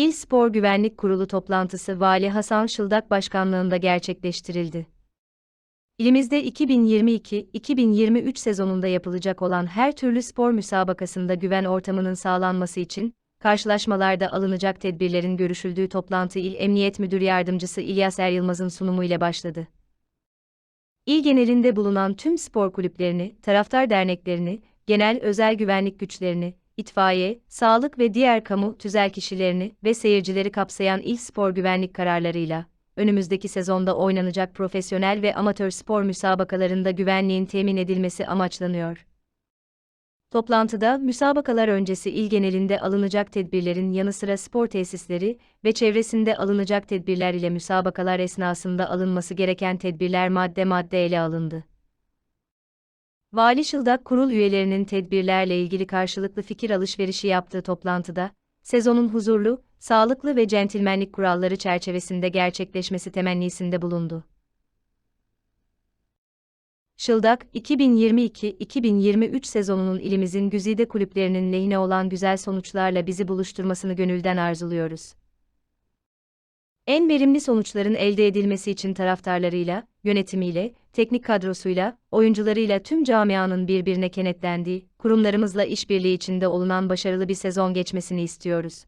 İl Spor Güvenlik Kurulu toplantısı Vali Hasan Şıldak başkanlığında gerçekleştirildi. İlimizde 2022-2023 sezonunda yapılacak olan her türlü spor müsabakasında güven ortamının sağlanması için, karşılaşmalarda alınacak tedbirlerin görüşüldüğü toplantı İl Emniyet Müdür Yardımcısı İlyas Er Yılmaz'ın sunumu başladı. İl genelinde bulunan tüm spor kulüplerini, taraftar derneklerini, genel özel güvenlik güçlerini, itfaiye, sağlık ve diğer kamu tüzel kişilerini ve seyircileri kapsayan il spor güvenlik kararlarıyla, önümüzdeki sezonda oynanacak profesyonel ve amatör spor müsabakalarında güvenliğin temin edilmesi amaçlanıyor. Toplantıda, müsabakalar öncesi il genelinde alınacak tedbirlerin yanı sıra spor tesisleri ve çevresinde alınacak tedbirler ile müsabakalar esnasında alınması gereken tedbirler madde madde ele alındı. Vali Şıldak kurul üyelerinin tedbirlerle ilgili karşılıklı fikir alışverişi yaptığı toplantıda, sezonun huzurlu, sağlıklı ve centilmenlik kuralları çerçevesinde gerçekleşmesi temennisinde bulundu. Şıldak, 2022-2023 sezonunun ilimizin güzide kulüplerinin lehine olan güzel sonuçlarla bizi buluşturmasını gönülden arzuluyoruz. En verimli sonuçların elde edilmesi için taraftarlarıyla, yönetimiyle, teknik kadrosuyla, oyuncularıyla tüm camianın birbirine kenetlendiği, kurumlarımızla işbirliği içinde olunan başarılı bir sezon geçmesini istiyoruz.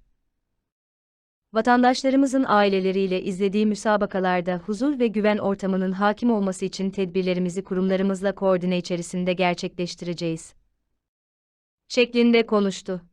Vatandaşlarımızın aileleriyle izlediği müsabakalarda huzur ve güven ortamının hakim olması için tedbirlerimizi kurumlarımızla koordine içerisinde gerçekleştireceğiz. şeklinde konuştu.